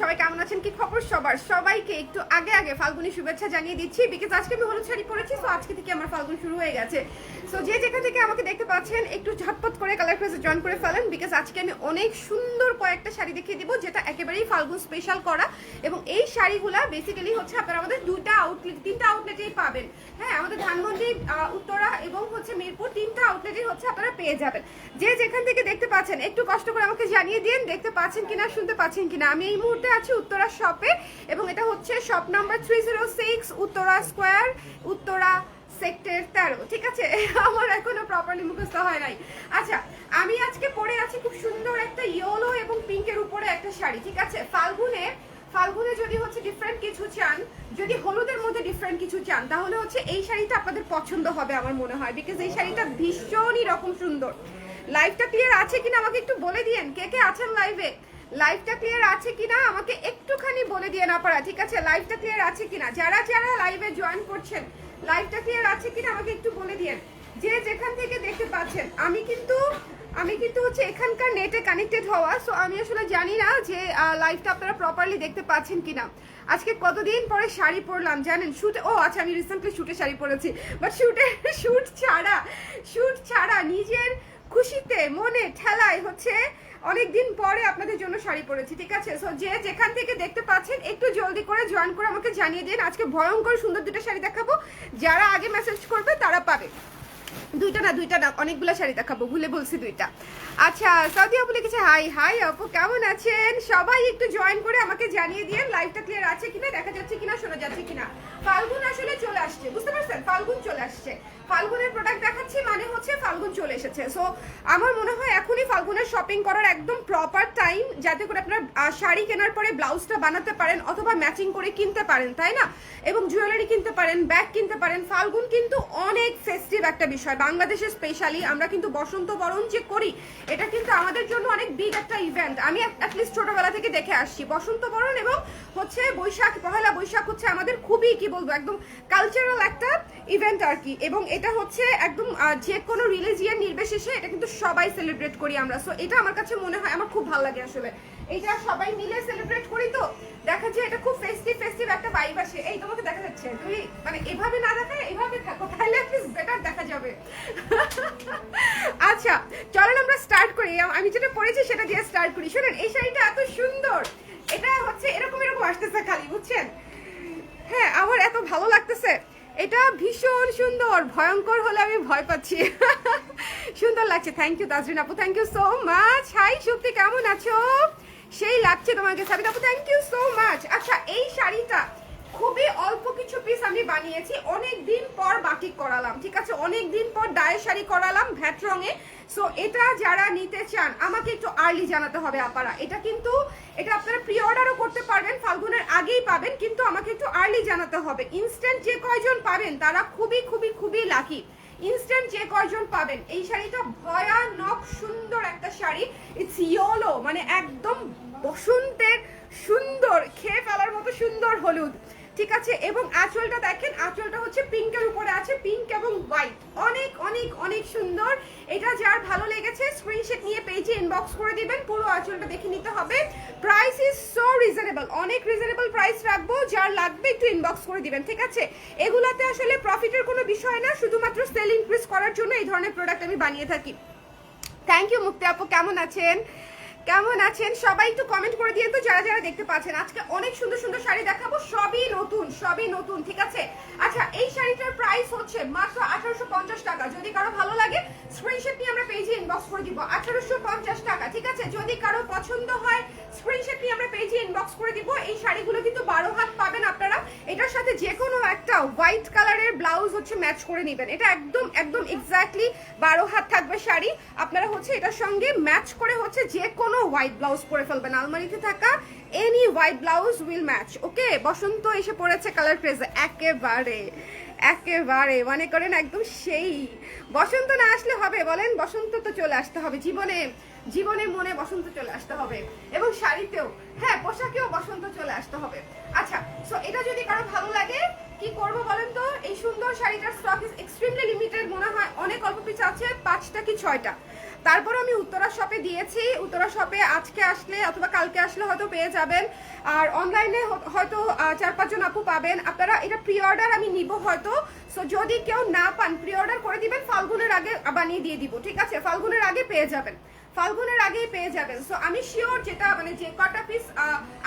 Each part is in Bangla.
সবাই কেমন আছেন? কি খবর সবার? সবাইকে একটু আগে আগে শুভেচ্ছা জানিয়ে দিচ্ছি আজকে আমি শাড়ি তো আজকে থেকে আমার ফাল্গুন শুরু হয়ে গেছে। সো যে যেখান থেকে আমাকে দেখতে পাচ্ছেন, একটু ঝটপট করে কালার ক্রেজে জয়েন করে ফেলেন বিকজ আজকে আমি অনেক সুন্দর কয়েকটা শাড়ি দেখিয়ে দিব, যেটা একেবারেই ফাল্গুন স্পেশাল করা। এবং এই শাড়িগুলা বেসিক্যালি হচ্ছে আপনারা আমাদের দুটা আউটলেট তিনটা আউটলেটেই পাবেন। হ্যাঁ আমাদের ধানমন্ডি উত্তরা এবং হচ্ছে মিরপুর, তিনটা আউটলেটেই হচ্ছে আপনারা পেয়ে যাবেন। যে যেখান থেকে দেখতে পাচ্ছেন, একটু কষ্ট করে আমাকে জানিয়ে দিন, দেখতে পাচ্ছেন কিনা, শুনতে পাচ্ছেন কিনা। আমি এই মুহূর্তে আছি উত্তরা শপে এবং এটা হচ্ছে shop number three zero six Uttara square Uttara sector তেরো, ঠিক আছে? আমার এখনও প্রপারলি মুখস্থ হয় নাই। আচ্ছা আমি আজকে পরে আছি খুব সুন্দর একটা ইয়েলো এবং পিঙ্কের উপরে একটা শাড়ি, ঠিক আছে? ফাল্গুনে ফাল্গুনে যদি হচ্ছে ডিফারেন্ট কিছু চান, যদি হলুদের মধ্যে ডিফারেন্ট কিছু চান, তাহলে হচ্ছে এই শাড়িটা আপনাদের পছন্দ হবে আমার মনে হয় বিকজ এই শাড়িটা ভীষণই রকম সুন্দর। লাইভটা ক্লিয়ার আছে কিনা আমাকে একটু বলে দিয়েন? কে কে আছেন লাইভে লাইভটা ক্লিয়ার আছে কিনা? আমাকে একটুখানি বলে দিয়ে না পারা ঠিক আছে? লাইভটা ক্লিয়ার আছে কিনা? যারা যারা লাইভে জয়েন করছেন লাইভটা ক্লিয়ার আছে কিনা আমাকে একটু বলে দিয়েন। যে যেখান থেকে দেখতে পাচ্ছেন, আমি কিন্তু আমি কিন্তু হচ্ছে এখানকার নেটে কানেক্টেড হওয়া সো আমি আসলে জানি না যে লাইভটা আপনারা প্রপারলি দেখতে পাচ্ছেন কিনা। আজকে কতদিন পরে শাড়ি পরলাম জানেন? শুটে ও আচ্ছা আমি রিসেন্টলি শুটে শাড়ি পরেছি। বাট শুটে শুট ছাড়া শুট ছাড়া নিজের খুশিতে, মনে ঠেলায় হচ্ছে অনেক দিন পরে আপনাদের জন্য শাড়ি পরেছি, ঠিক আছে? সো যে যেখান থেকে দেখতে পাচ্ছেন, একটু জলদি করে জয়েন করে আমাকে জানিয়ে দিন। আজকে ভয়ঙ্কর সুন্দর দুটো শাড়ি দেখাবো। যারা আগে মেসেজ করবে, তারা পাবে। দুইটা না দুইটা না, অনেকগুলো শাড়ি দেখাবো, ভুলে বলছি দুইটা। আচ্ছা সৌদি আপু লিখেছে হাই হাই, আপু, কেমন আছেন? সবাই একটু জয়েন করে আমাকে জানিয়ে দিয়ে লাইভটা ক্লিয়ার আছে কিনা, দেখা যাচ্ছে কিনা, শোনা যাচ্ছে কিনা। ফাল্গুন আসলে চলে আসছে, বুঝতে পারছেন? ফাল্গুন চলে আসছে। ফাল্গুনের প্রোডাক্ট দেখাচ্ছি মানে হচ্ছে ফাল্গুন চলে এসেছে। সো আমার মনে হয় এখনই ফাল্গুনের শপিং করার একদম প্রপার টাইম যাতে করে আপনার শাড়ি কেনার পরে ব্লাউজটা বানাতে পারেন অথবা ম্যাচিং করে কিনতে পারেন, তাই না? এবং জুয়েলারি কিনতে পারেন ব্যাগ কিনতে পারেন, ফাল্গুন কিন্তু অনেক ফেস্টিভ একটা বিষয় বাংলাদেশে স্পেশালি আমরা কিন্তু বসন্ত বরণ যে করি, এটা কিন্তু আমাদের জন্য অনেক বিগ একটা ইভেন্ট আমি অ্যাটলিস্ট ছোটবেলা থেকে দেখে আসছি। বসন্ত বরণ এবং হচ্ছে বৈশাখ, পহেলা বৈশাখ হচ্ছে আমাদের খুবই কি বলব, একদম কালচারাল একটা ইভেন্ট আর কি। এবং এটা হচ্ছে একদম যে কোনো রিলিজিয়ান নির্বিশেষে এটা কিন্তু সবাই সেলিব্রেট করি আমরা। সো এটা আমার কাছে মনে হয়, আমার খুব ভালো লাগে আসলে। এটা সবাই মিলে সেলিব্রেট করি তো। দেখা যায় এটা খুব ফেস্টিভ ফেস্টিভ একটা ভাইব আসে। এই তোমাকে দেখা যাচ্ছে, তুমি মানে এভাবে না দেখায়, এভাবে থাকো, তাহলে বেটার দেখা যাবে। আচ্ছা চলেন আমরা স্টার্ট করি। আমি যেটা পড়েছি সেটা দিয়ে স্টার্ট করি। শুনেন, এই শাড়িটা এত সুন্দর। এটা হচ্ছে এরকম এরকম আসতেছে খালি, বুঝছেন? হ্যাঁ আমার এত ভালো লাগতেছে। এটা ভীষণ সুন্দর। ভয়ঙ্কর হলে আমি ভয় পাচ্ছি। সুন্দর লাগছে। থ্যাংক ইউ তাজরিন আপু। Thank you so much hi Shakti কেমন আছো? সেই লাগছে তোমাকে, সাবিত আপু থ্যাংক ইউ সো মাচ আচ্ছা এই শাড়িটা খুবই অল্প কিছু পিস আমি বানিয়েছি অনেক দিন পর বাটিক করালাম, ঠিক আছে? অনেক দিন পর ডায়ের শাড়ি করালাম ভ্যাট রঙে। সো এটা যারা নিতে চান, আমাকে একটু আর্লি জানাতে হবে আপারা। এটা কিন্তু, এটা আপনারা প্রি অর্ডারও করতে পারবেন, ফাল্গুনের আগেই পাবেন, কিন্তু আমাকে একটু আর্লি জানাতে হবে। ইনস্ট্যান্ট যে কয়জন পাবেন, তারা খুবই খুবই খুবই লাকি ইনস্ট্যান্ট যে কয়জন পাবেন? এই শাড়িটা ভয়ানক সুন্দর একটা শাড়ি। ইটস ইয়োলো মানে একদম বসন্তের সুন্দর, খেয়ে ফেলার মতো সুন্দর হলুদ। ঠিক আছে, এবং আঁচলটা দেখেন, আঁচলটা হচ্ছে পিঙ্কের উপরে আছে পিঙ্ক এবং হোয়াইট অনেক অনেক অনেক সুন্দর। এটা যার ভালো লেগেছে স্ক্রিনশট নিয়ে পেজে ইনবক্স করে দিবেন, পুরো আঁচলটা দেখে নিতে হবে। প্রাইস ইজ সো রিজনেবল অনেক রিজনেবল প্রাইস রাখব, যার লাগবে একটু ইনবক্স করে দিবেন, ঠিক আছে? এগুলাতে আসলে প্রফিটের কোনো বিষয় না, শুধুমাত্র সেল ইনক্রিজ করার জন্য এই ধরনের প্রোডাক্ট আমি বানিয়ে থাকি। থ্যাংক ইউ মুক্তি আপু, কেমন আছেন? কেমন আছেন? সবাই একটু কমেন্ট করে দিয়ে তো, যারা যারা দেখতে পাচ্ছেন। আজকে অনেক সুন্দর সুন্দর শাড়ি দেখাবো, সবই নতুন সবই নতুন, ঠিক আছে? আচ্ছা এই শাড়িটার প্রাইস হচ্ছে মাত্র আঠারোশো পঞ্চাশ টাকা। যদি কারও ভালো লাগে স্ক্রিনশট নিয়ে আমরা পেজে ইনবক্স করে দিব। আঠারোশো পঞ্চাশ টাকা, ঠিক আছে? যদি কারও পছন্দ হয় স্ক্রিনশট নিয়ে আমরা পেজে ইনবক্স করে দিব। এই শাড়িগুলো কিন্তু বারো হাত পাবেন আপনারা। এটার সাথে যে কোনো একটা হোয়াইট কালারের ব্লাউজ হচ্ছে ম্যাচ করে নেবেন। এটা একদম একদম এক্স্যাক্টলি বারো হাত থাকবে শাড়ি। আপনারা হচ্ছে এটার সঙ্গে ম্যাচ করে হচ্ছে যে কোনো হোয়াইট ব্লাউজ পরে ফেলবেন আলমারিতে থাকা any white blouse will match okay? বসন্ত এসে পড়েছে কালার ক্রেজে একেবারে একেবারে, মনে করেন একদম সেই। বসন্ত না আসলে হবে, বলেন বসন্ত তো চলে আসতে হবে। জীবনে জীবনে মনে বসন্ত চলে আসতে হবে। এবং শাড়িতেও হ্যাঁ পোশাকেও বসন্ত চলে আসতে হবে। আচ্ছা সো এটা যদি কারও ভালো লাগে, কি করব বলেন তো? এই সুন্দর শাড়িটার স্টক ইজ এক্সট্রিমলি লিমিটেড মনে হয় অনেক অল্প পিস আছে, পাঁচটা কি ছয়টা? তারপর আমি উত্তরা শপে দিয়েছি উত্তরা শপে আজকে আসলে অথবা কালকে আসলে হয়তো পেয়ে যাবেন। আর অনলাইনে হয়তো চার পাঁচজন আপু পাবেন। আপনারা এটা প্রি অর্ডার আমি নিব হয়তো। সো যদি কেউ না পান প্রি অর্ডার করে দিবেন, ফাল্গুনের আগে বানিয়ে দিয়ে দিব, ঠিক আছে? ফাল্গুনের আগে পেয়ে যাবেন। ফাল্গুনের আগেই পেয়ে যাবেন। সো আমি শিওর যেটা মানে যে কটা পিস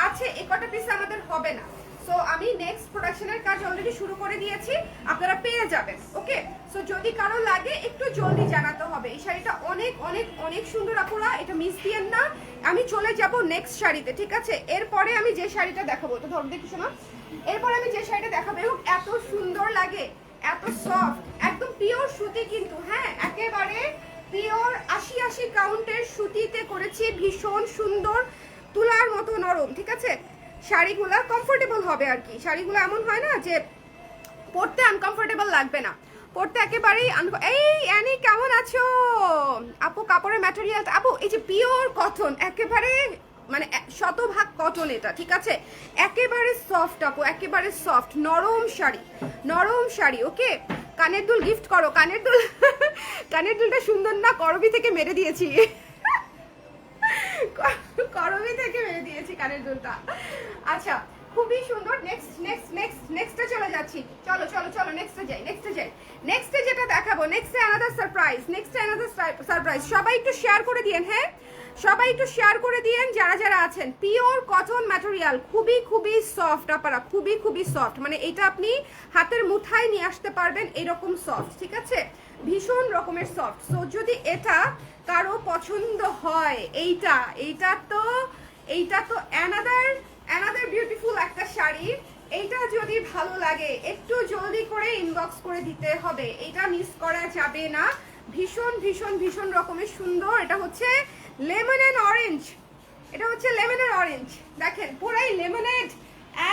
আছে, এ কটা পিস আমাদের হবে না। সো আমি নেক্সট প্রোডাকশনের কাজ অলরেডি শুরু করে দিয়েছি। আপনারা পেয়ে যাবেন ওকে সো যদি কারও লাগে, একটু জলদি জানাতে হবে। এই শাড়িটা অনেক অনেক অনেক সুন্দর আপুরা, এটা মিস দিয়েন না। আমি চলে যাব নেক্সট শাড়িতে, ঠিক আছে? এরপরে আমি যে শাড়িটা দেখাবো, তো ধর দেখি শোনা। এরপরে আমি যে শাড়িটা দেখাবো, এবং এত সুন্দর লাগে, এত সফট একদম পিওর সুতি কিন্তু হ্যাঁ? একেবারে পিওর আশি আশি কাউন্টের সুতিতে করেছি, ভীষণ সুন্দর, তুলার মতো নরম, ঠিক আছে? শাড়িগুলা কমফোর্টেবল হবে আর কি। শাড়িগুলো এমন হয় না যে পরতে আনকমফোর্টেবল লাগবে না। পরতে একেবারেই এই অ্যানি, কেমন আছো? আপু, কাপড়ের ম্যাটেরিয়াল আপু, এই যে পিওর কটন একেবারে মানে শতভাগ কটন এটা, ঠিক আছে? একেবারে সফট আপু, একেবারে সফট নরম শাড়ি নরম শাড়ি, ওকে? কানের দুল গিফট করো, কানের দুল কানের দুলটা সুন্দর না, করবি থেকে মেরে দিয়েছি। করবি থেকে মেরে দিয়েছি কানের দুলটা। আচ্ছা খুবই সুন্দর। নেক্সট নেক্সট নেক্সট নেক্সটে চলে যাচ্ছি। চলো চলো চলো নেক্সটে যাই নেক্সটে যাই। নেক্সটে যেটা দেখাবো নেক্সটে আনাদার সারপ্রাইজ নেক্সটে আনাদার সারপ্রাইজ সবাই একটু শেয়ার করে দিয়েন হ্যাঁ? সবাই একটু শেয়ার করে দিয়েন, যারা যারা আছেন। পিওর কটন ম্যাটেরিয়াল খুবই খুবই সফট আপনারা খুবই খুবই সফট মানে এটা আপনি হাতের মুঠায় নিয়ে আসতে পারবেন এরকম সফট ঠিক আছে? ভীষণ রকমের সফট সো যদি এটা কারও পছন্দ হয়, এইটা এইটা তো এইটা তো অ্যানাদার অ্যানাদার বিউটিফুল একটা শাড়ি। এইটা যদি ভালো লাগে, একটু জলদি করে ইনবক্স করে দিতে হবে। এটা মিস করা যাবে না। ভীষণ ভীষণ ভীষণ রকমের সুন্দর। এটা হচ্ছে লেমন অ্যান্ড অরেঞ্জ এটা হচ্ছে লেমন অ্যান্ড অরেঞ্জ দেখেন, পুরাই লেমনেড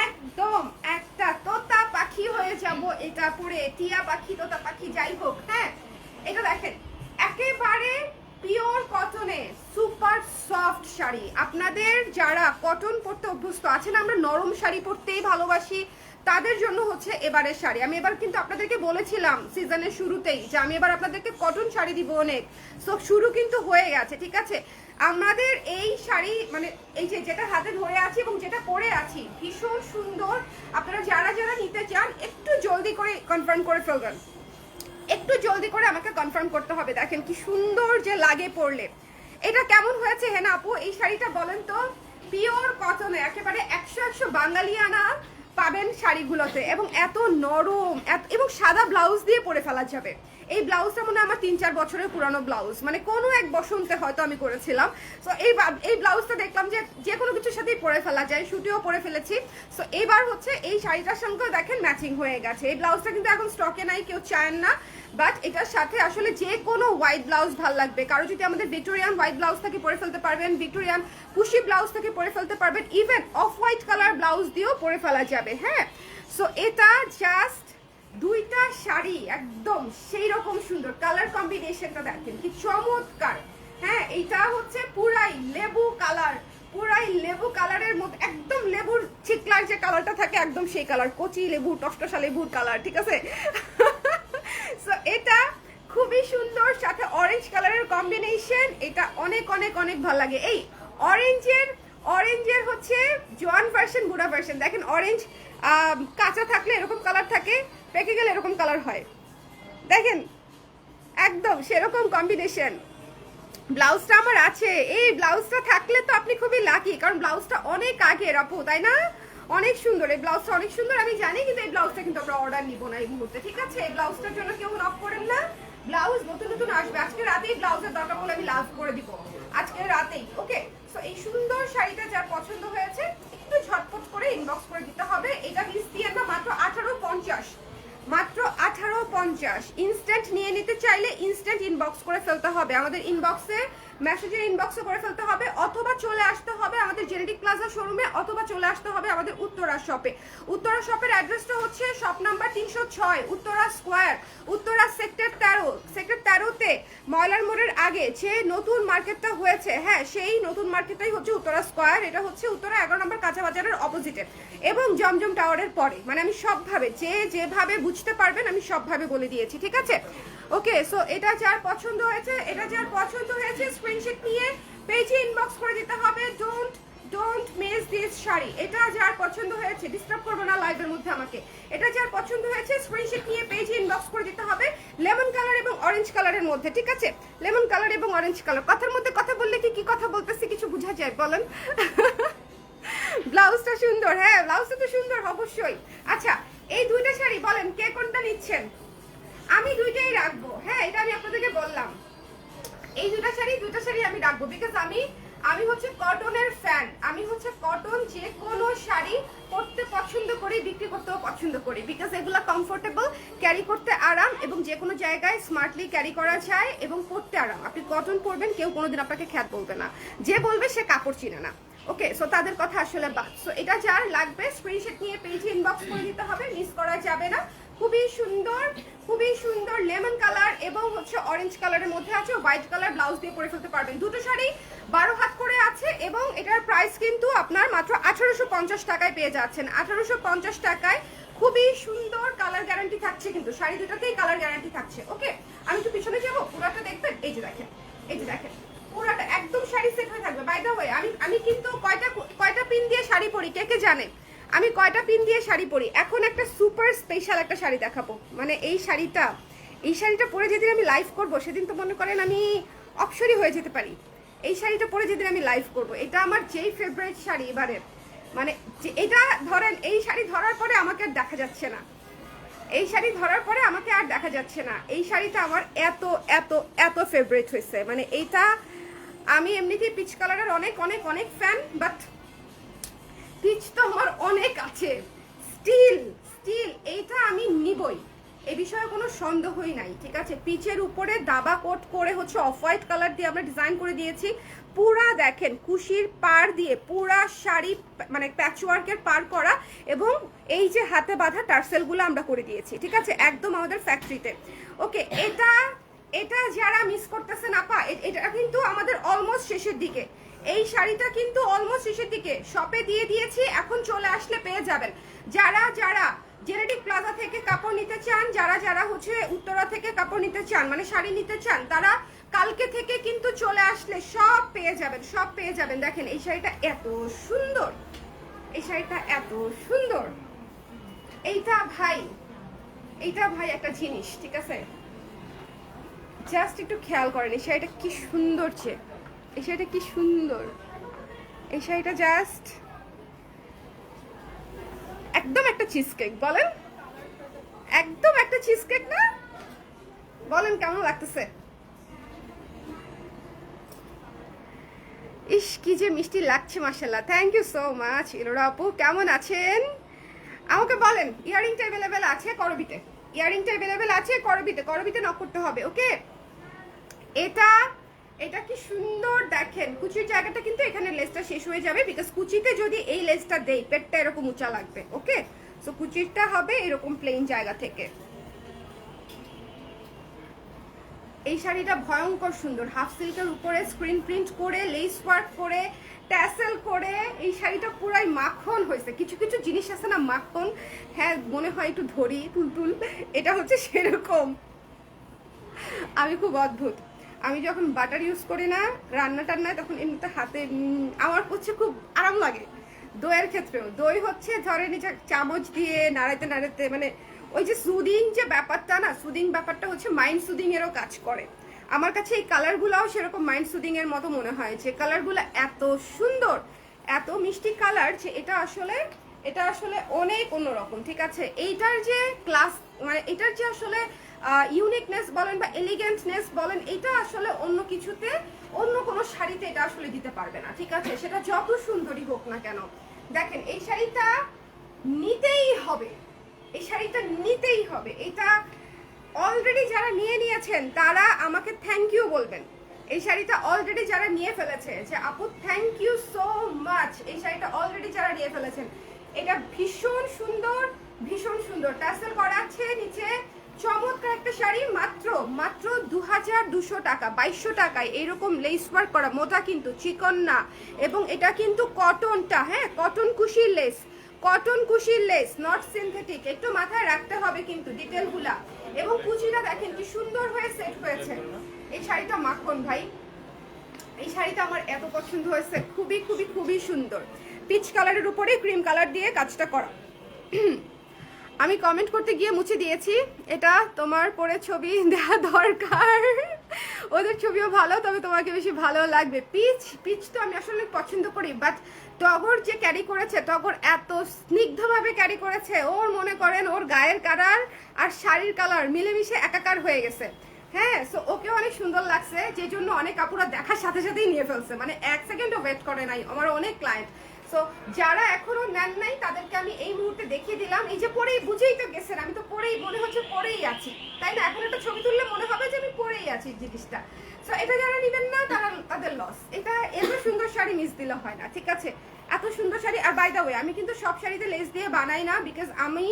একদম একটা তোতা পাখি হয়ে যাব এটা পরে। টিয়া পাখি, তোতা পাখি, যাই হোক হ্যাঁ। এটা দেখেন, একেবারে পিওর কটনে সুপার সফট শাড়ি। আপনাদের যারা কটন পরতে অভ্যস্ত আছেন, আমরা নরম শাড়ি পরতেই ভালোবাসি। তাদের জন্য হচ্ছে এবারের শাড়ি। আমি এবার কিন্তু আপনাদেরকে বলেছিলাম সিজনের শুরুতেই যে আমি এবার আপনাদেরকে কটন শাড়ি দিব অনেক। সো শুরু কিন্তু হয়ে গেছে, ঠিক আছে? আমাদের এই শাড়ি মানে এই যে যেটা হাতে ধরে আছি এবং যেটা পরে আছি, ভীষণ সুন্দর। আপনারা যারা যারা নিতে চান, একটু জলদি করে কনফার্ম করে ফেলবেন। একটু জলদি করে আমাকে কনফার্ম করতে হবে। দেখেন কি সুন্দর যে লাগে পরলে এটা কেমন হয়েছে, হেনা আপু? এই শাড়িটা বলেন তো পিওর কটনে একেবারে একশো একশো বাঙালিয়ানা পাবেন শাড়িগুলোতে। এবং এত নরম এবং সাদা ব্লাউজ দিয়ে পরে ফেলা যাবে। এই ব্লাউজটা মনে আমার তিন চার বছরের পুরানো ব্লাউজ মানে কোনো এক বসন্তে হয়তো আমি করেছিলাম। সো এই এই ব্লাউজটা দেখলাম যে যে কোনো কিছুর সাথেই পরে ফেলা যায় শুটেও পরে ফেলেছি। সো এইবার হচ্ছে এই শাড়িটার সঙ্গে দেখেন ম্যাচিং হয়ে গেছে। এই ব্লাউজটা কিন্তু এখন স্টকে নাই, কেউ চায় না। বাট এটার সাথে আসলে যে কোনো হোয়াইট ব্লাউজ ভালো লাগবে। কারও যদি আমাদের ভিক্টোরিয়ান হোয়াইট ব্লাউজ থেকে, পরে ফেলতে পারবেন। ভিক্টোরিয়ান কুশি ব্লাউজ থেকে, পরে ফেলতে পারবেন। Even off white colour blouse দিয়েও পরে ফেলা যাবে হ্যাঁ? সো এটা জাস্ট দুইটা শাড়ি একদম সেই রকম সুন্দর। কালার কম্বিনেশনটা দেখেন কি চমৎকার হ্যাঁ? এইটা হচ্ছে পুরাই লেবু কালার, পুরাই লেবু কালারের মধ্যে একদম লেবুর চিকলার যে কালারটা থাকে, একদম সেই কালার। কচি লেবু, টসটসা লেবুর কালার, ঠিক আছে? সো এটা খুবই সুন্দর, সাথে অরেঞ্জ কালারের কম্বিনেশন এটা অনেক অনেক অনেক ভালো লাগে। এই অরেঞ্জের অরেঞ্জের হচ্ছে জোয়ান ভার্সন বুড়া ভার্সন দেখেন অরেঞ্জ কাঁচা থাকলে এরকম কালার থাকে, পেকে গেলে এরকম কালার হয়। দেখেন, একদম সেরকম কম্বিনেশন ব্লাউজটা আমার আছে। এই ব্লাউজটা থাকলে তো আপনি খুবই লাকি কারণ ব্লাউজটা অনেক আগের আপু, তাই না? অনেক সুন্দর, এই ব্লাউজটা অনেক সুন্দর, আমি জানি, কিন্তু এই ব্লাউজটা কিন্তু আমরা অর্ডার নিব না এই মুহূর্তে, ঠিক আছে? এই ব্লাউজটার জন্য কেউ নক করেন না। ব্লাউজ নতুন নতুন আসবে, আজকে রাতেই ব্লাউজের দরকার বলে আমি লাভ করে দিব। আজকে রাতেই ওকে সো এই সুন্দর শাড়িটা যার পছন্দ হয়েছে, একটু ঝটপট করে ইনবক্স করে দিতে হবে। এটা মিস দিয়ে না, মাত্র আঠারো পঞ্চাশ। মাত্র আঠারো পঞ্চাশ। ইনস্ট্যান্ট নিয়ে নিতে চাইলে ইনস্ট্যান্ট ইনবক্স করে ফেলতে হবে। আমাদের ইনবক্সে মেসেজের ইনবক্সে করে ফেলতে হবে, অথবা চলে আসতে হবে আমাদের জেনেটিক প্লাজা শোরুমে অথবা চলে আসতে হবে আমাদের উত্তরা শপে উত্তরা শপের অ্যাড্রেসটা হচ্ছে শপ নাম্বার তিনশো ছয়, উত্তরা স্কোয়ার উত্তরা সেক্টর তেরো সেক্টর তেরোতে ময়লার মোড়ের আগে যে নতুন মার্কেটটা হয়েছে হ্যাঁ সেই নতুন মার্কেটটাই হচ্ছে উত্তরা স্কোয়ার এটা হচ্ছে উত্তরা এগারো নম্বর কাঁচা বাজারের অপোজিটে এবং জমজম টাওয়ারের পরে মানে আমি সবভাবে, যে যেভাবে বুঝতে পারবেন আমি সবভাবে বলে দিয়েছি, ঠিক আছে? ওকে সো এটা যার পছন্দ হয়েছে, এটা যার পছন্দ হয়েছে স্ক্রিনশট নিয়ে পেজে ইনবক্স করে দিতে হবে। Don't don't miss this sari. এটা যার পছন্দ হয়েছে ডিস্টার্ব করব না লাইভের মধ্যে আমাকে। এটা যার পছন্দ হয়েছে স্ক্রিনশট নিয়ে পেজে ইনবক্স করে দিতে হবে লেমন কালার এবং অরেঞ্জ কালারের মধ্যে, ঠিক আছে? লেমন কালার এবং অরেঞ্জ কালার কথার মধ্যে কথা বললে কি কি কথা বলতেছি কিছু বোঝা যায়, বলেন। ব্লাউজটা সুন্দর হ্যাঁ ব্লাউজটা তো সুন্দর, অবশ্যই। আচ্ছা এই দুইটা শাড়ি বলেন, কে কোনটা নিচ্ছেন? আমি দুইটাই রাখব। হ্যাঁ এটা আমি আপনাদেরকে বললাম। এই দুটা শাড়ি দুটা শাড়ি আমি রাখব বিকজ আমি আমি হচ্ছে কটনের ফ্যান আমি হচ্ছে কটন যে কোনো শাড়ি পরতে পছন্দ করি, বিক্রি করতেও পছন্দ করি বিকজ এগুলো কমফোর্টেবল ক্যারি করতে আরাম এবং যে কোনো জায়গায় স্মার্টলি ক্যারি করা যায় এবং পরতে আরাম। আপনি কটন পরবেন, কেউ কোনোদিন আপনাকে খ্যাত বলবে না। যে বলবে, সে কাপড় চিনে না। ওকে সো তাদের কথা আসলে বাদ। সো এটা যার লাগবে স্ক্রিনশট নিয়ে পেজে ইনবক্স করে দিতে হবে মিস করা যাবে না। খুবই সুন্দর খুবই সুন্দর লেমন কালার এবং হচ্ছে অরেঞ্জ কালারের মধ্যে আছে। হোয়াইট কালার ব্লাউজ দিয়ে পরে ফেলতে পারবেন। দুটো শাড়ি বারো হাত করে আছে এবং এটার প্রাইস কিন্তু আপনার মাত্র আঠারোশো পঞ্চাশ টাকায় পেয়ে যাচ্ছেন। আঠারোশো পঞ্চাশ টাকায় খুবই সুন্দর কালার গ্যারান্টি থাকছে কিন্তু। শাড়ি দুটাতেই কালার গ্যারান্টি থাকছে। ওকে আমি তো পিছনে যাব? পুরাটা দেখবেন? এই যে দেখেন, এই যে দেখেন। পুরাটা একদম শাড়ি সেট হয়ে থাকবে। বাই দ্য ওয়ে আমি আমি কিন্তু কয়টা কয়টা পিন দিয়ে শাড়ি পরি? কে কে জানে? আমি কয়টা পিন দিয়ে শাড়ি পরি? এখন একটা সুপার স্পেশাল একটা শাড়ি দেখাবো। মানে এই শাড়িটা এই শাড়িটা পরে যেদিন আমি লাইভ করব, সেদিন তো মনে করেন আমি অপসরই হয়ে যেতে পারি। এই শাড়িটা পরে যেদিন আমি লাইভ করব, এটা আমার যেই ফেভারিট শাড়ি এবারে। মানে এটা ধরেন, এই শাড়ি ধরার পরে আমাকে আর দেখা যাচ্ছে না। এই শাড়ি ধরার পরে আমাকে আর দেখা যাচ্ছে না। এই শাড়িটা আমার এত এত এত ফেভারিট হয়েছে। মানে এইটা আমি এমনিতেই পিচ কালারের অনেক অনেক অনেক ফ্যান বাট পিচ তো আমার অনেক আছে। স্টিল স্টিল এইটা আমি নিবই। এ বিষয়ে কোনো সন্দেহই নাই, ঠিক আছে? পিচের উপরে দাবা কোট করে হচ্ছে অফ হোয়াইট কালার দিয়ে আমরা ডিজাইন করে দিয়েছি। পুরা দেখেন, কুশির পার দিয়ে পুরা শাড়ি মানে প্যাচওয়ার্কের পার করা এবং এই যে হাতে বাঁধা টার্সেলগুলো আমরা করে দিয়েছি, ঠিক আছে? একদম আমাদের ফ্যাক্টরিতে ওকে এটা এটা যারা মিস করতেছেন আপা এটা কিন্তু আমাদের অলমোস্ট শেষের দিকে। এই শাড়িটা কিন্তু অলমোস্ট শেষের দিকে। শপে দিয়ে দিয়েছি, এখন চলে আসলে পেয়ে যাবেন। যারা যারা জেনেটিক প্লাজা থেকে কাপড় নিতে চান, যারা যারা হচ্ছে উত্তরা থেকে কাপড় নিতে চান মানে শাড়ি নিতে চান, তারা কালকে থেকে কিন্তু চলে আসলে সব পেয়ে যাবেন, সব পেয়ে যাবেন। দেখেন, এই শাড়িটা এত সুন্দর। এই শাড়িটা এত সুন্দর। এইটা ভাই এইটা ভাই একটা জিনিস, ঠিক আছে? জাস্ট একটু খেয়াল করেন, এই শাড়িটা কি সুন্দর যে। এই শাড়িটা কি সুন্দর। এই শাড়িটা জাস্ট একদম একটা চিজ কেক বলেন? একদম একটা চিজ কেক না? বলেন কেমন লাগতেছে? ইস, কি যে মিষ্টি লাগছে মাসাল্লাহ thank you so much Ilora আপু, কেমন আছেন? আমাকে বলেন ইয়ারিংটা অ্যাভেলেবেল আছে করবিতে? ইয়ারিংটা অ্যাভেলেবেল আছে করবিতে? করবিতে নক করতে হবে ওকে এটা এটা কি সুন্দর দেখেন, কুচির জায়গাটা কিন্তু এখানে লেসটা শেষ হয়ে যাবে বিকজ কুচিতে যদি এই লেসটা দেই, পেটটা এরকম উঁচা লাগবে ওকে সো কুচিরটা হবে এরকম প্লেন জায়গা থেকে। এই শাড়িটা ভয়ঙ্কর সুন্দর হাফ সিল্কের উপরে স্ক্রিন প্রিন্ট করে লেস ওয়ার্ক করে ট্যাসেল করে, এই শাড়িটা পুরাই মাখন হয়েছে। কিছু কিছু জিনিস আছে না মাখন? হ্যাঁ মনে হয় একটু ধরি তুলতুল এটা হচ্ছে সেরকম। আমি খুব অদ্ভুত। আমি যখন বাটার ইউজ করি না রান্না টান্নায় তখন এমনিতে হাতে আমার হচ্ছে খুব আরাম লাগে। দইয়ের ক্ষেত্রেও। দই হচ্ছে ধরে নিচে চামচ দিয়ে নাড়াইতে নাড়াইতে মানে ওই যে সুদিং যে ব্যাপারটা না সুদিং ব্যাপারটা হচ্ছে মাইন্ড সুদিং এরও কাজ করে। আমার কাছে এই কালারগুলোও সেরকম মাইন্ড সুদিং এর মতো মনে হয় যে কালারগুলো এত সুন্দর, এত মিষ্টি কালার যে এটা আসলে এটা আসলে অনেক অন্যরকম, ঠিক আছে? এইটার যে ক্লাস মানে এটার যে আসলে ইউনিকনেস বলেন বা এলিগেন্টনেস বলেন, এটা আসলে অন্য কিছুতে, অন্য কোনো শাড়িতে এটা আসলে দিতে পারবে না, ঠিক আছে? সেটা যত সুন্দরই হোক না কেন। দেখেন, এই শাড়িটা নিতেই হবে। এই শাড়িটা নিতেই হবে। এটা অলরেডি যারা নিয়ে নিয়েছেন, তারা আমাকে থ্যাংক ইউ বলবেন। এই শাড়িটা অলরেডি যারা নিয়ে ফেলেছে, যে আপু থ্যাংক ইউ সো মাচ এই শাড়িটা অলরেডি যারা নিয়ে ফেলেছেন, এটা ভীষণ সুন্দর ভীষণ সুন্দর। টাসেল করা আছে নিচে চমৎকার একটা শাড়ি, মাত্র মাত্র দু হাজার দুশো টাকা, বাইশশো টাকায়। এইরকম লেস ওয়ার্ক করা, মোটা কিন্তু, চিকন না। এবং এটা কিন্তু কটনটা হ্যাঁ? কটন কুশির লেস কটন কুশির লেস নট সিনথেটিক একটু মাথায় রাখতে হবে কিন্তু ডিটেলগুলা এবং কুচিটা দেখেন কি সুন্দর হয়ে সেট হয়েছে। এই শাড়িটা মাখন ভাই। এই শাড়িটা আমার এত পছন্দ হয়েছে। খুবই খুবই খুবই সুন্দর। পিচ কালারের উপরে ক্রিম কালার দিয়ে কাজটা করা। আমি কমেন্ট করতে গিয়ে মুছে দিয়েছি। এটা তোমার পরে ছবি দেওয়া দরকার। ওদের ছবিও ভালো, তবে তোমাকে বেশি ভালো লাগবে। পিচ পিচ তো আমি আসলে পছন্দ করি বাট টগর যে ক্যারি করেছে, টগর এত স্নিগ্ধভাবে ক্যারি করেছে, ওর মনে করেন ওর গায়ের কালার আর শাড়ির কালার মিলেমিশে একাকার হয়ে গেছে। হ্যাঁ সো ওকে অনেক সুন্দর লাগছে যে জন্য অনেক কাপুরা দেখার সাথে সাথেই নিয়ে ফেলছে। মানে এক সেকেন্ডও ওয়েট করে নাই, আমার অনেক ক্লায়েন্ট সো যারা এখনও নেন নাই, তাদেরকে আমি এই মুহূর্তে দেখিয়ে দিলাম। এই যে পরেই বুঝেই তো গেছেন, আমি তো পরেই মনে হচ্ছে পরেই আছি। তাই না? এখন একটা ছবি তুললে মনে হবে যে আমি পরেই আছি জিনিসটা। সো এটা যারা নেবেন না, তারা তাদের লস এটা এত সুন্দর শাড়ি মিস দিলে হয় না, ঠিক আছে? এত সুন্দর শাড়ি, আর বাই দা ওয়ে আমি কিন্তু সব শাড়িতে লেস দিয়ে বানাই না বিকজ আমি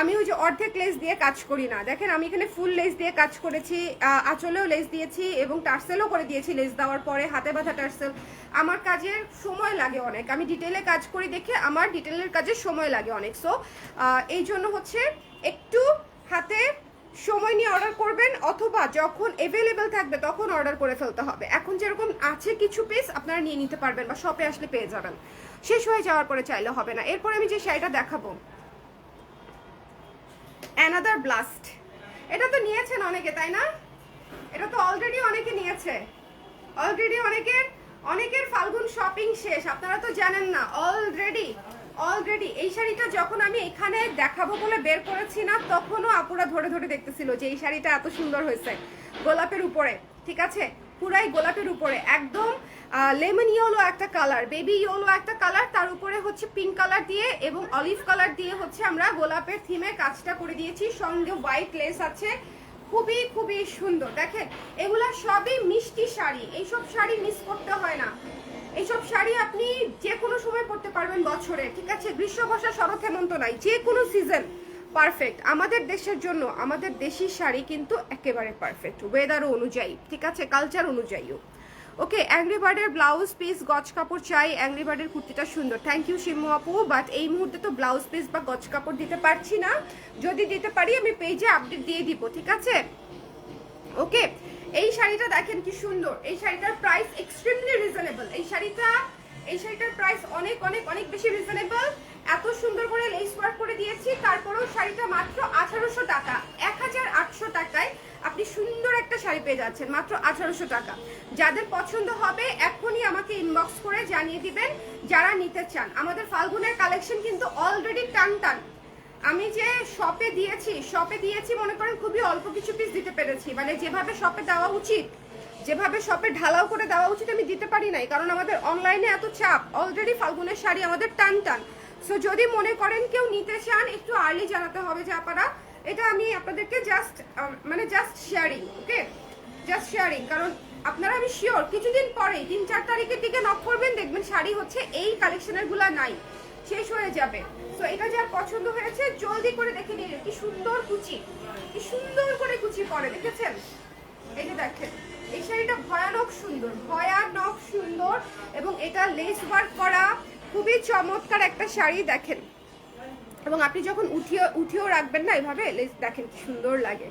আমি ওই যে অর্ধেক লেস দিয়ে কাজ করি না। দেখেন, আমি এখানে ফুল লেস দিয়ে কাজ করেছি আঁচলেও লেস দিয়েছি এবং টার্সেলও করে দিয়েছি লেস দেওয়ার পরে হাতে বাঁধা টার্সেল। আমার কাজের সময় লাগে অনেক। আমি ডিটেলে কাজ করি দেখে আমার ডিটেলের কাজে সময় লাগে অনেক। সো এই জন্য হচ্ছে একটু হাতে সময় নিয়ে অর্ডার করবেন অথবা যখন অ্যাভেলেবেল থাকবে তখন অর্ডার করে ফেলতে হবে। এখন যেরকম আছে কিছু পিস আপনারা নিয়ে নিতে পারবেন বা শপে আসলে পেয়ে যাবেন। শেষ হয়ে যাওয়ার পরে চাইলে হবে না। এরপর আমি যে শাড়িটা দেখাবো অ্যানাদার ব্লাস্ট এটা তো নিয়েছেন অনেকে, তাই না? এটা তো অলরেডি অনেকে নিয়েছে। অলরেডি অনেকের অনেকের ফাল্গুন শপিং শেষ। আপনারা তো জানেন না অলরেডি অলরেডি এই শাড়িটা যখন আমি এখানে দেখাবো বলে বের করেছি না, তখনও আপুরা ধরে ধরে দেখতেছিল যে এই শাড়িটা এত সুন্দর হয়েছে গোলাপের উপরে, ঠিক আছে? পুরাই গোলাপের উপরে, একদম লেমন ইয়েলো একটা কালার বেবি ইয়েলো একটা কালার তার উপরে হচ্ছে পিঙ্ক কালার দিয়ে এবং অলিভ কালার দিয়ে হচ্ছে আমরা গোলাপের থিমে কাজটা করে দিয়েছি। সঙ্গে হোয়াইট লেস আছে, খুবই খুবই সুন্দর। দেখেন, এগুলা সবই মিষ্টি শাড়ি, এইসব শাড়ি মিস করতে হয় না। এইসব শাড়ি আপনি যে কোনো সময় পরতে পারবেন বছরে, ঠিক আছে? গ্রীষ্ম বর্ষা শরৎ হেমন্ত নাই যে কোনো সিজন পারফেক্ট আমাদের দেশের জন্য, আমাদের দেশি শাড়ি কিন্তু একেবারে পারফেক্ট ওয়েদারও অনুযায়ী, ঠিক আছে? কালচার অনুযায়ীও। ওকে অ্যাংরি বার্ডের ব্লাউজ পিস গজ কাপড় চাই। অ্যাংরি বার্ডের কুর্তিটা সুন্দর। থ্যাংক ইউ শিমু আপু বাট এই মুহূর্তে তো ব্লাউজ পিস বা গজ কাপড় দিতে পারছি না। যদি দিতে পারি, আমি পেজে আপডেট দিয়ে দিব, ঠিক আছে? ওকে এই শাড়িটা দেখেন কি সুন্দর। এই শাড়িটার প্রাইস এক্সট্রিমলি রিজনেবল এই শাড়িটা, এই শাড়িটার প্রাইস অনেক অনেক অনেক বেশি রিজনেবল এত সুন্দর করে লেস ওয়ার্ক করে দিয়েছি। তারপরেও শাড়িটা মাত্র আঠারোশো টাকা। এক হাজার আটশো টাকায় আপনি সুন্দর একটা শাড়ি পেয়ে যাচ্ছেন, মাত্র আঠারোশো টাকা। যাদের পছন্দ হবে এখনই আমাকে ইনবক্স করে জানিয়ে দিবেন যারা নিতে চান। আমাদের ফাল্গুনের কালেকশন কিন্তু অলরেডি টান টান আমি যে শপে দিয়েছি শপে দিয়েছি, মনে করেন খুবই অল্প কিছু পিস দিতে পেরেছি। মানে যেভাবে শপে দেওয়া উচিত, যেভাবে শপে ঢালাও করে দেওয়া উচিত আমি দিতে পারি নাই, কারণ আমাদের অনলাইনে এত চাপ। অলরেডি ফাল্গুনের শাড়ি আমাদের টান টান সো যদি মনে করেন কেউ নিতে চান, একটু আর্লি জানাতে হবে যে আপনারা এটা আমি আপনাদেরকে জাস্ট মানে just sharing okay just sharing কারণ আপনারা আমি শিওর কিছুদিন পরে তিন চার তারিখের দিকে নক করবেন, দেখবেন শাড়ি হচ্ছে এই কালেকশনেরগুলা নাই, শেষ হয়ে যাবে। তো এটা যার পছন্দ হয়েছে, জলদি করে দেখে নিন, কি সুন্দর কুচি, কি সুন্দর করে কুচি পরে, দেখেছেন? এই যে দেখেন, এই শাড়িটা ভয়ানক সুন্দর ভয়ানক সুন্দর, এবং এটা লেস ওয়ার্ক করা খুবই চমৎকার একটা শাড়ি, দেখেন। এবং আপনি যখন উঠিয়ে উঠিয়েও রাখবেন না, এভাবে দেখেন কি সুন্দর লাগে।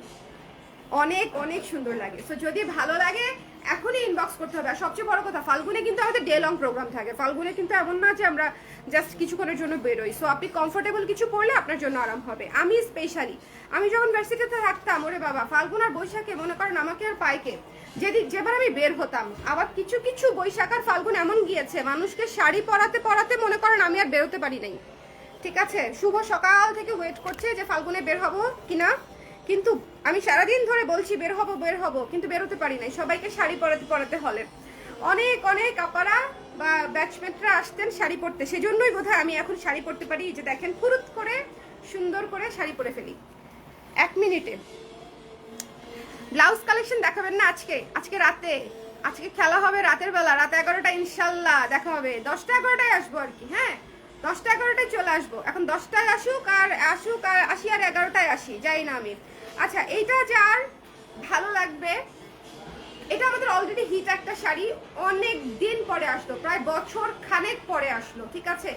অনেক অনেক সুন্দর লাগে। সো যদি ভালো লাগে, এখনই ইনবক্স করতে হবে। আর সবচেয়ে বড় কথা, ফাল্গুনে কিন্তু আমাদের ডে লং প্রোগ্রাম থাকে। ফাল্গুনে কিন্তু এমন না যে আমরা জাস্ট কিছুক্ষণের জন্য বেরোই। সো আপনি কমফোর্টেবল কিছু পরলে আপনার জন্য আরাম হবে। আমি স্পেশালি আমি যখন ভার্সিটিতে থাকতাম, ওরে বাবা, ফাল্গুন আর বৈশাখে মনে করেন আমাকে আর পাইকে। যেদিন যেবার আমি বের হতাম, আবার কিছু কিছু বৈশাখ আর ফাল্গুন এমন গিয়েছে, মানুষকে শাড়ি পরাতে পরাতে মনে করেন আমি আর বেরোতে পারি নাই। ঠিক আছে, শুভ সকাল থেকে ওয়েট করছে যে ফাল্গুনে বের হব কিনা। কিন্তু আমি সারাদিন ধরে বলছি, বের হব, বের হব। কিন্তু বেরোতে পারি নাই। সবাইকে শাড়ি পরাতে পরাতে হলে। অনেক অনেক আপারা বা ব্যাচমেটরা আসতেন শাড়ি পরতে। সেজন্যই বোধহয় আমি এখন শাড়ি পরতে পারি। যে দেখেন, ফুরুত করে, সুন্দর করে শাড়ি পরে ফেলি। এক মিনিটে। ব্লাউজ কালেকশন দেখাবেন না আজকে? আজকে রাতে। আজকে খেলা হবে রাতের বেলা। রাত এগারোটা ইনশাল্লাহ দেখা হবে। দশটা এগারোটায় আসব আর কি হ্যাঁ? দশটা এগারোটায় চলে আসব। এখন দশটায় আসুক আর আসুক আর আসি আর এগারোটায় আসি, যাই না আমি আচ্ছা এইটা যার ভালো লাগবে, এটা আমাদের অলরেডি হিট একটা শাড়ি, অনেক দিন পরে আসলো, প্রায় বছর খানেক পরে আসলো, ঠিক আছে?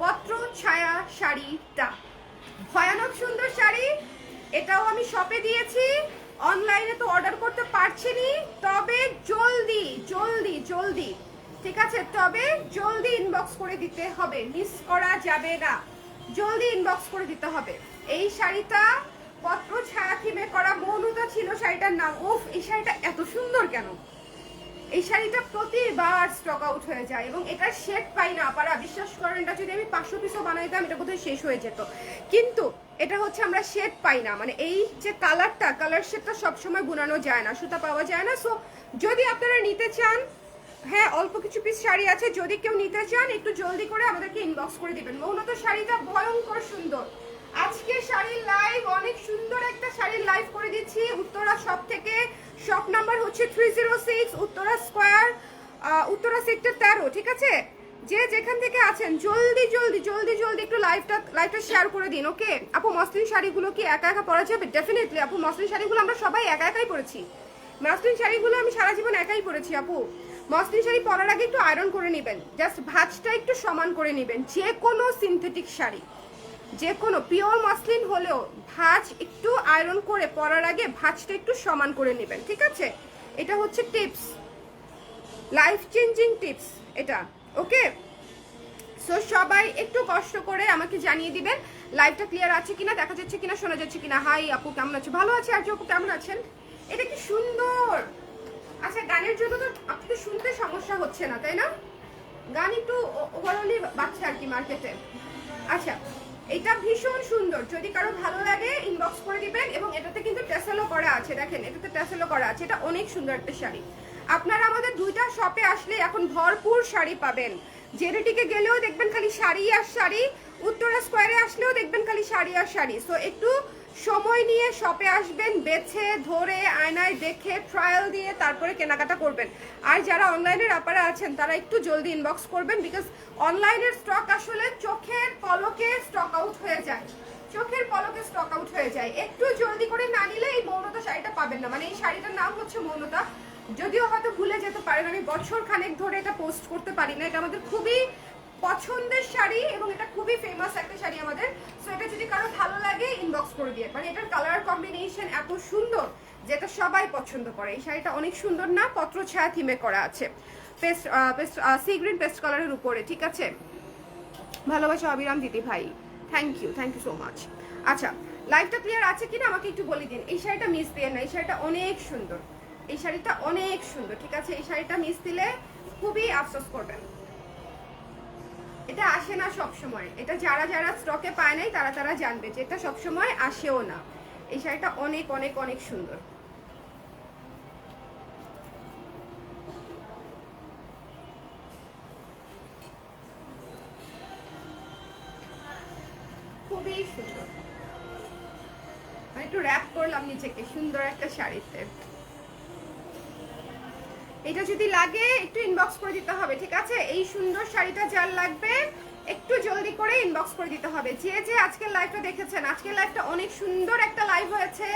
পত্র ছায়া শাড়িটা। ভয়ানক সুন্দর শাড়ি, এটাও আমি শপে দিয়েছি অনলাইনে তো অর্ডার করতে পারছি তবে জলদি জলদি জলদি ঠিক আছে, তবে জলদি ইনবক্স করে দিতে হবে। মিস করা যাবে না। জলদি ইনবক্স করে দিতে হবে। এই শাড়িটা পত্র ছায়া থিমে করা মৌনতা ছিল শাড়িটার নাম। ওফ, এই শাড়িটা এত সুন্দর কেন? এই শাড়িটা প্রতিবার স্টক আউট হয়ে যায় এবং এটার শেড পাই না আপারা বিশ্বাস করেন এটা যদি আমি পাঁচশো পিসও বানাইতাম এটা বোধহয় শেষ হয়ে যেত। কিন্তু এটা হচ্ছে আমরা শেড পাই না। মানে এই যে কালারটা কালার শেডটা সবসময় বুনানো যায় না, সুতা পাওয়া যায় না। সো যদি আপনারা নিতে চান হ্যাঁ অল্প কিছু পিস শাড়ি আছে। যদি কেউ নিতে চান, একটু জলদি করে আমাদেরকে ইনবক্স করে দিবেন। মৌনত শাড়িটা ভয়ঙ্কর সুন্দর। আজকে শাড়ির লাইভ অনেক সুন্দর একটা শাড়ির লাইভ করে দিচ্ছি। উত্তরা শপ থেকে শপ নাম্বার হচ্ছে three zero six Uttara square Uttara sector তেরো, ঠিক আছে? যে যেখান থেকে আছেন, জলদি জলদি জলদি জলদি একটু লাইভটা লাইভটা শেয়ার করে দিন ওকে আপু, মসলিন শাড়িগুলো কি একা একা পরা যাবে? ডেফিনেটলি আপু, মসলিন শাড়িগুলো আমরা সবাই একা একাই পরেছি। মসলিন শাড়িগুলো আমি সারা জীবন একাই পরেছি, আপু। মসলিন শাড়ি পরার আগে একটু আয়রন করে নেবেন। জাস্ট ভাঁজটা একটু সমান করে নেবেন। যে কোনো সিনথেটিক শাড়ি। যে কোনো পিওর মসলিন হলেও ভাঁজ একটু আয়রন করে পরার আগে ভাঁজটা একটু সমান করে নেবেন, ঠিক আছে? এটা হচ্ছে টিপস লাইফ চেঞ্জিং টিপস এটা। ওকে সো সবাই একটু কষ্ট করে আমাকে জানিয়ে দিবেন লাইভটা ক্লিয়ার আছে কিনা, দেখা যাচ্ছে কিনা, শোনা যাচ্ছে কিনা। হাই আপু, কেমন আছে? ভালো আছে? আর আপু, কেমন আছেন? এটা কি সুন্দর! আচ্ছা গানের জন্য তো আপনাদের শুনতে সমস্যা হচ্ছে না, তাই না? গান একটু ওভারঅলি বাচ্চা আর কি মার্কেটে আচ্ছা এটা ভীষণ সুন্দর। যদি কারও ভালো লাগে ইনবক্স করে দিবেন এবং এটাতে কিন্তু টেসেলও করা আছে, দেখেন, এটাতে টেসেলও করা আছে। এটা অনেক সুন্দর একটা শাড়ি। আপনারা আমাদের দুইটা শপে আসলে এখন ভরপুর শাড়ি পাবেন। জেনেটিকে গেলেও দেখবেন খালি শাড়ি আর শাড়ি, উত্তরা স্কোয়ারে আসলেও দেখবেন খালি শাড়ি আর শাড়ি। সো একটু সময় নিয়ে শপে আসবেন, বেছে, ধরে, আয়নায় দেখে ট্রায়াল দিয়ে তারপরে কেনাকাটা করবেন। আর যারা অনলাইনের আপারা আছেন, তারা একটু জলদি ইনবক্স করবেন বিকজ অনলাইনের স্টক আসলে চোখের পলকে স্টক আউট হয়ে যায়। চোখের পলকে স্টক আউট হয়ে যায়। একটু জলদি করে না নিলে এই মৌনতা শাড়িটা পাবেন না। মানে এই শাড়িটার নাম হচ্ছে মৌনতা। যদিও হয়তো ভুলে যেতে পারেন, আমি বছর খানেক ধরে এটা পোস্ট করতে পারি না। এটা আমাদের খুবই পছন্দের শাড়ি এবং এটা খুবই ফেমাস একটা শাড়ি আমাদের সো এটা যদি কারও ভালো লাগে ইনবক্স করে দিয়ে। মানে এটার কালার কম্বিনেশন এত সুন্দর, যেটা সবাই পছন্দ করে। এই শাড়িটা অনেক সুন্দর না? পত্র ছায়া থিমে করা আছে। Paste paste sea green paste কালারের উপরে, ঠিক আছে? ভালোবাসা অবিরাম দিদি ভাই। Thank you thank you so much আচ্ছা লাইফটা ক্লিয়ার আছে কিনা আমাকে একটু বলে দিন। এই শাড়িটা মিস দিয়ে না, এই শাড়িটা অনেক সুন্দর। এই শাড়িটা অনেক সুন্দর, ঠিক আছে? এই শাড়িটা মিস দিলে খুবই আফসোস করবেন। এটা আসে না সব সময় এটা যারা যারা স্টকে পায় নাই, তারা তারা জানবে যে এটা সব সময় আসেও না। এই শাড়িটা অনেক অনেক অনেক সুন্দর। খুবই সুন্দর। একটু র্যাপ করলাম নিচেকে, সুন্দর একটা শাড়িতে। এটা যদি লাগে, একটু ইনবক্স করে দিতে হবে, ঠিক আছে? এই সুন্দর শাড়িটা যার লাগবে, একটু জলদি করে ইনবক্স করে দিতে হবে। যে যে আজকের লাইভটা দেখেছেন, আজকের লাইভটা অনেক সুন্দর একটা লাইভ হয়েছে।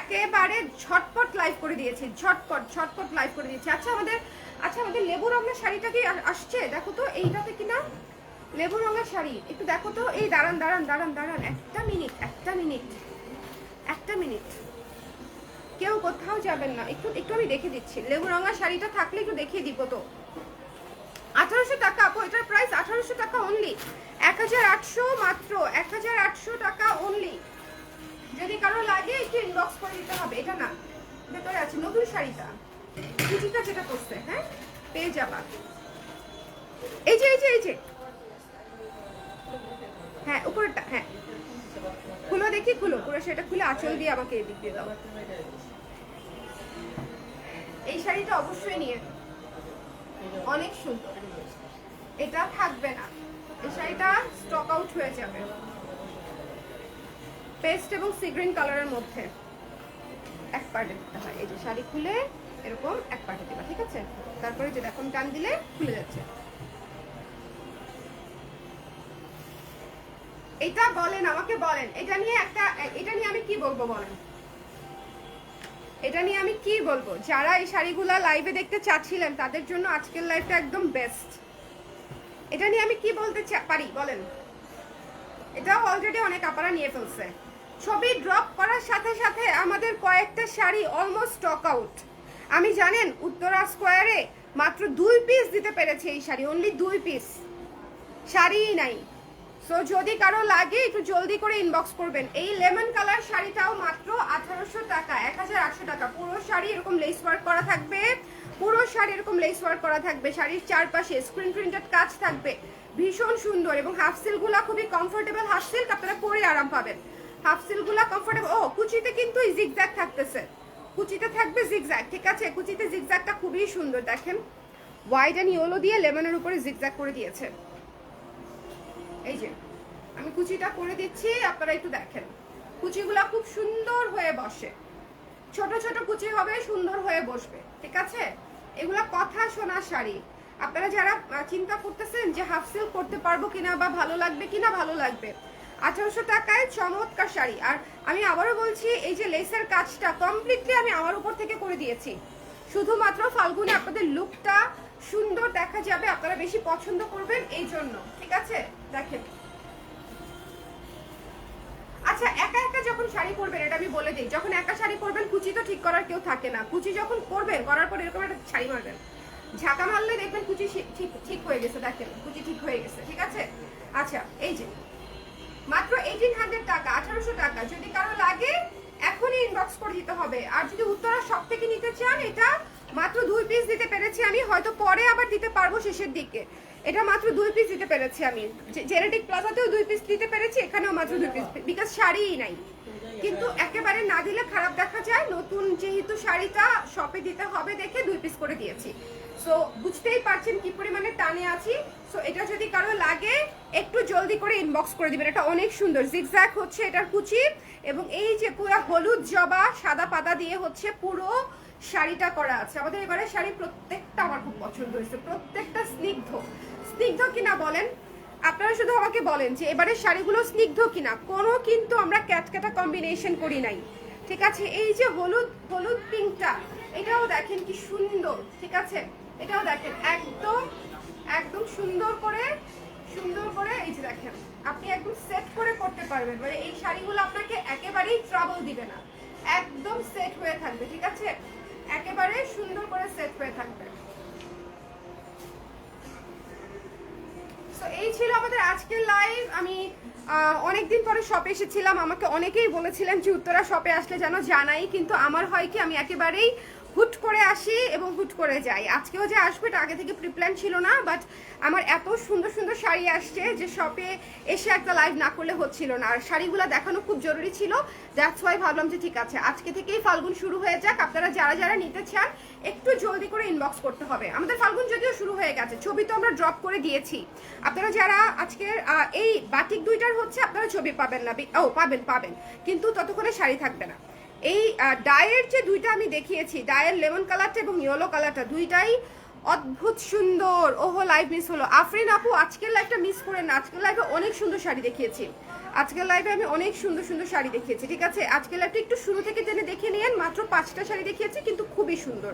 একেবারে ঝটপট লাইভ করে দিয়েছি, ঝটপট ঝটপট লাইভ করে দিয়েছি। আচ্ছা আমাদের আচ্ছা আমাদের লেবু রঙের শাড়িটা কি আসছে? দেখো তো, এইটাতে কিনা? লেবু রঙের শাড়ি, একটু দেখো তো, এই দাঁড়ান দাঁড়ান দাঁড়ান দাঁড়ান, একটা মিনিট একটা মিনিট একটা মিনিট কেউ কোথাও যাবেন না। একটু একটু আমি দেখে দিচ্ছি। লেবু রঙা শাড়িটা থাকলে একটু দেখিয়ে দিব তো। আঠারোশো টাকা, আপু, এটার প্রাইস আঠারোশো টাকা অনলি এক হাজার আটশো মাত্র, এক হাজার আটশো টাকা অনলি যদি কারও লাগে, একটু ইনবক্স করে দিতে হবে। এটা না, ভেতরে আছে নতুন শাড়িটা। কুচিটা যেটা করছে হ্যাঁ? পেয়ে যাবা। এই যে এই যে এই যে। হ্যাঁ উপরেরটা হ্যাঁ। খুলো দেখি, খুলো। পুরো সেটা খুলে আঁচল দিয়ে আমাকে এদিক দিয়ে দাও। শাড়িটা অবশ্যই নিয়ে অনেক সুন্দর। এটা থাকবে না। এই শাড়িটা স্টক আউট হয়ে যাবে। পেস্ট এবং সিগ্রিন কালারের মধ্যে এক পার্টে দিতে হয়। এই যে শাড়ি খুলে এরকম এক পার্টে দিবা, ঠিক আছে? তারপরে যে এখন টান দিলে খুলে যাচ্ছে। এটা বলেন, আমাকে বলেন। এটা নিয়ে একটা, এটা নিয়ে আমি কি বলব বলেন? এটা নিয়ে আমি কি বলব? যারা এই শাড়িগুলা লাইভে দেখতে চাচ্ছিলেন, তাদের জন্য আজকের লাইভটা একদম বেস্ট এটা নিয়ে আমি কি বলতে পারি? বলেন। এটাও অলরেডি অনেক আপারা নিয়ে ফেলছে। ছবি ড্রপ করার সাথে সাথে আমাদের কয়েকটা শাড়ি অলমোস্ট স্টক আউট আমি জানেন, উত্তরা স্কোয়ারে মাত্র দুই পিস দিতে পেরেছি এই শাড়ি অনলি দুই পিস শাড়িই নাই। সো যদি কারও লাগে, একটু জলদি করে ইনবক্স করবেন। এই লেমন কালার টাকা, এক হাজার আটশো টাকা। পুরো শাড়ি এরকম লেস ওয়ার্ক করা থাকবে। পুরো শাড়ি এরকম লেস ওয়ার্ক করা থাকবে। শাড়ির চারপাশে স্ক্রিন প্রিন্টেড কাজ থাকবে। ভীষণ সুন্দর এবং হাফ সিলগুলা খুবই কমফোর্টেবল হাফ সিল্ক আপনারা পরে আরাম পাবেন। হাফ সিলগুলা কমফোর্টেবল ও, কুচিতে কিন্তু জিগজ্যাগ থাকতেছে। কুচিতে থাকবে জিগজ্যাগ ঠিক আছে? কুচিতে জিগজ্যাগটা খুবই সুন্দর, দেখেন। হোয়াইট অ্যান্ড ইয়েলো দিয়ে লেমনের উপরে জিগজ্যাগ করে দিয়েছে। এই যে, আমি কুচিটা করে দিচ্ছি, আপনারা একটু দেখেন। কুচিগুলা খুব সুন্দর হয়ে বসে। ছোট ছোট কুচি হবে, সুন্দর হয়ে বসবে, ঠিক আছে? এগুলা কথা শোনা শাড়ি। আপনারা যারা চিন্তা করতেছেন যে হাফ সিল্ক করতে পারব কিনা বা ভালো লাগবে কিনা, ভালো লাগবে। আঠারোশো টাকায় চমৎকার শাড়ি। আর আমি আবারও বলছি, এই যে লেসের কাজটা কমপ্লিটলি আমি আমার উপর থেকে করে দিয়েছি। শুধুমাত্র ফাল্গুনে আপনাদের লুকটা সুন্দর দেখা যাবে, আপনারা বেশি পছন্দ করবেন এই জন্য, ঠিক আছে? দেখেন। পরবেন এটা আমি বলে দিই। যখন একা শাড়ি পরবেন, কুচি তো ঠিক করার কেউ থাকে না। কুচি যখন করবেন করার পর এরকম একটা শাড়ি মারবেন। ঝাঁকা মারলে দেখবেন কুচি ঠিক ঠিক হয়ে গেছে, দেখেন, কুচি ঠিক হয়ে গেছে, ঠিক আছে? আচ্ছা এই যে, মাত্র এইটিন হান্ড্রেড টাকা, আঠারোশো টাকা, যদি কারও লাগে, এখনই ইনবক্স করে দিতে হবে। আর যদি উত্তরা সব থেকে নিতে চান, এটা মাত্র দুই পিস দিতে পেরেছি আমি, হয়তো পরে আবার দিতে পারব শেষের দিকে। এটা মাত্র দুই পিস দিতে পেরেছি আমি। জেনেটিক প্লাজাতেও দুই পিস দিতে পেরেছি, এখানেও মাত্র দুই পিস বিকজ শাড়িই নাই। কিন্তু একেবারে না দিলে খারাপ দেখা যায়। নতুন যেহেতু শাড়িটা শপে দিতে হবে দেখে দুই পিস করে দিয়েছি। সো বুঝতেই পারছেন কি পরিমাণে টানে আছি। সো এটা যদি কারও লাগে, একটু জলদি করে ইনবক্স করে দিবেন। এটা অনেক সুন্দর। জিগজ্যাগ হচ্ছে এটার কুচি এবং এই যে পুরো হলুদ জবা, সাদা পাতা দিয়ে হচ্ছে পুরো শাড়িটা করা আছে। আমাদের এবারে শাড়ি প্রত্যেকটা আমার খুব পছন্দ হয়েছে। প্রত্যেকটা স্নিগ্ধ। স্নিগ্ধ কিনা বলেন? আপনারা শুধু আমাকে বলেন যে এবারে শাড়িগুলো স্নিগ্ধ কিনা, কোনো কিন্তু আমরা ক্যাটকাটা কম্বিনেশন করি নাই। ঠিক আছে? এই যে হলুদ হলুদ পিঙ্কটা এটাও দেখেন কি সুন্দর, ঠিক আছে? এটাও দেখেন, একদম একদম সুন্দর করে সুন্দর করে, এই যে দেখেন, আপনি একদম সেট করে করতে পারবেন। মানে এই শাড়িগুলো আপনাকে একেবারেই ট্রাবল দিবে না। একদম সেট হয়ে থাকবে, ঠিক আছে? একেবারে সুন্দর করে সেট হয়ে থাকবে। তো এই ছিল আমাদের আজকের লাইভ আমি অনেকদিন পরে শপে এসেছিলাম। আমাকে অনেকেই বলেছিলেন যে উত্তরা শপে আসলে যেন জানাই, কিন্তু আমার হয় কি, আমি একেবারেই হুট করে আসি এবং হুট করে যাই। আজকেও যে আসবে এটা আগে থেকে প্রিপ্ল্যান ছিল না বাট আমার এত সুন্দর সুন্দর শাড়ি আসছে যে শপে এসে একটা লাইভ না করলে হচ্ছিল না। আর শাড়িগুলো দেখানো খুব জরুরি ছিল দ্যাটস ওয়াই ভাবলাম যে ঠিক আছে, আজকে থেকেই ফাল্গুন শুরু হয়ে যাক। আপনারা যারা যারা নিতে চান, একটু জলদি করে ইনবক্স করতে হবে। আমাদের ফাল্গুন যদিও শুরু হয়ে গেছে, ছবি তো আমরা ড্রপ করে দিয়েছি। আপনারা যারা আজকের এই বাটিক দুইটার হচ্ছে, আপনারা ছবি পাবেন না ও, পাবেন পাবেন। কিন্তু ততক্ষণে শাড়ি থাকবে না। এই ডায়ের যে দুইটা আমি দেখিয়েছি ডায়ের লেমন কালারটা এবং ইয়েলো কালারটা দুইটাই অদ্ভুত সুন্দর। ওহো লাইভ মিস হলো। আফরিন আপু, আজকের লাইভটা মিস করেন না। আজকের লাইভে অনেক সুন্দর শাড়ি দেখিয়েছি। আজকের লাইভে আমি অনেক সুন্দর সুন্দর শাড়ি দেখিয়েছি, ঠিক আছে? আজকের লাইভটা একটু শুরু থেকে জেনে দেখে নিয়েন, মাত্র পাঁচটা শাড়ি দেখিয়েছি, কিন্তু খুবই সুন্দর।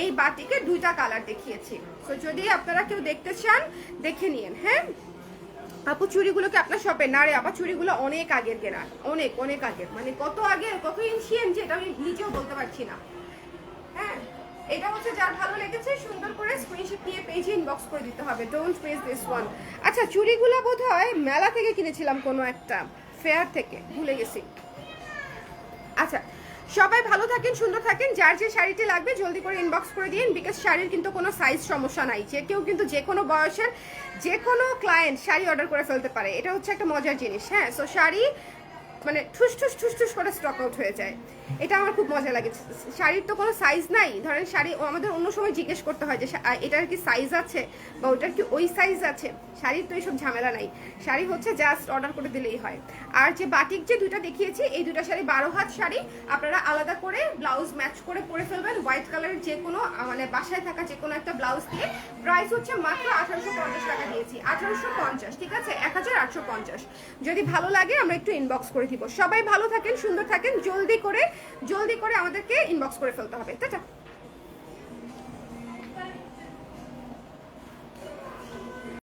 এই বাটিকে দুইটা কালার দেখিয়েছি। তো যদি আপনারা কেউ দেখতে চান, দেখে নিয়েন হ্যাঁ? আপু, চুড়িগুলোকে আপনার শপে না রে, আপা, চুড়িগুলো অনেক আগের কেনা। অনেক অনেক আগের। মানে কত আগের, কত ইনশিয়েন যে এটা আমি নিজেও বলতে পারছি না। হ্যাঁ এটা হচ্ছে যার ভালো লেগেছে, সুন্দর করে স্ক্রিনশট নিয়ে পেজে ইনবক্স করে দিতে হবে। ডোন্ট পেজ দিস ওয়ান আচ্ছা চুড়িগুলো বোধ হয় মেলা থেকে কিনেছিলাম কোনো একটা। ফেয়ার থেকে, ভুলে গেছি। আচ্ছা সবাই ভালো থাকেন, সুন্দর থাকেন। যার যে শাড়িটি লাগবে জলদি করে ইনবক্স করে দিন বিকজ শাড়ির কিন্তু কোনো সাইজ সমস্যা নাই। যে কেউ কিন্তু যে কোনো বয়সের যে কোনো ক্লায়েন্ট শাড়ি অর্ডার করে ফেলতে পারে। এটা হচ্ছে একটা মজার জিনিস হ্যাঁ? সো শাড়ি মানে ঠুস ঠুস ঠুস ঠুস করে স্টক আউট হয়ে যায়। এটা আমার খুব মজা লাগে। শাড়ির তো কোনো সাইজ নাই। ধরেন শাড়ি আমাদের অন্য সময় জিজ্ঞেস করতে হয় যে এটার কি সাইজ আছে? বা ওটার কি ওই সাইজ আছে? শাড়ির তো এইসব ঝামেলা নাই। শাড়ি হচ্ছে জাস্ট অর্ডার করে দিলেই হয়। আর যে বাটিক যে দুইটা দেখিয়েছি, এই দুটা শাড়ি বারো হাত শাড়ি। আপনারা আলাদা করে ব্লাউজ ম্যাচ করে পরে ফেলবেন। হোয়াইট কালারের যে কোনো মানে বাসায় থাকা যে কোনো একটা ব্লাউজ দিয়ে। প্রাইস হচ্ছে মাত্র আঠারোশো পঞ্চাশ টাকা দিয়েছি। আঠারোশো পঞ্চাশ, ঠিক আছে? এক হাজার আটশো পঞ্চাশ। যদি ভালো লাগে, আমরা একটু ইনবক্স করে দিব। সবাই ভালো থাকেন, সুন্দর থাকেন। জলদি করে জলদি করে আমাদেরকে ইনবক্স করে ফেলতে হবে। টাটা।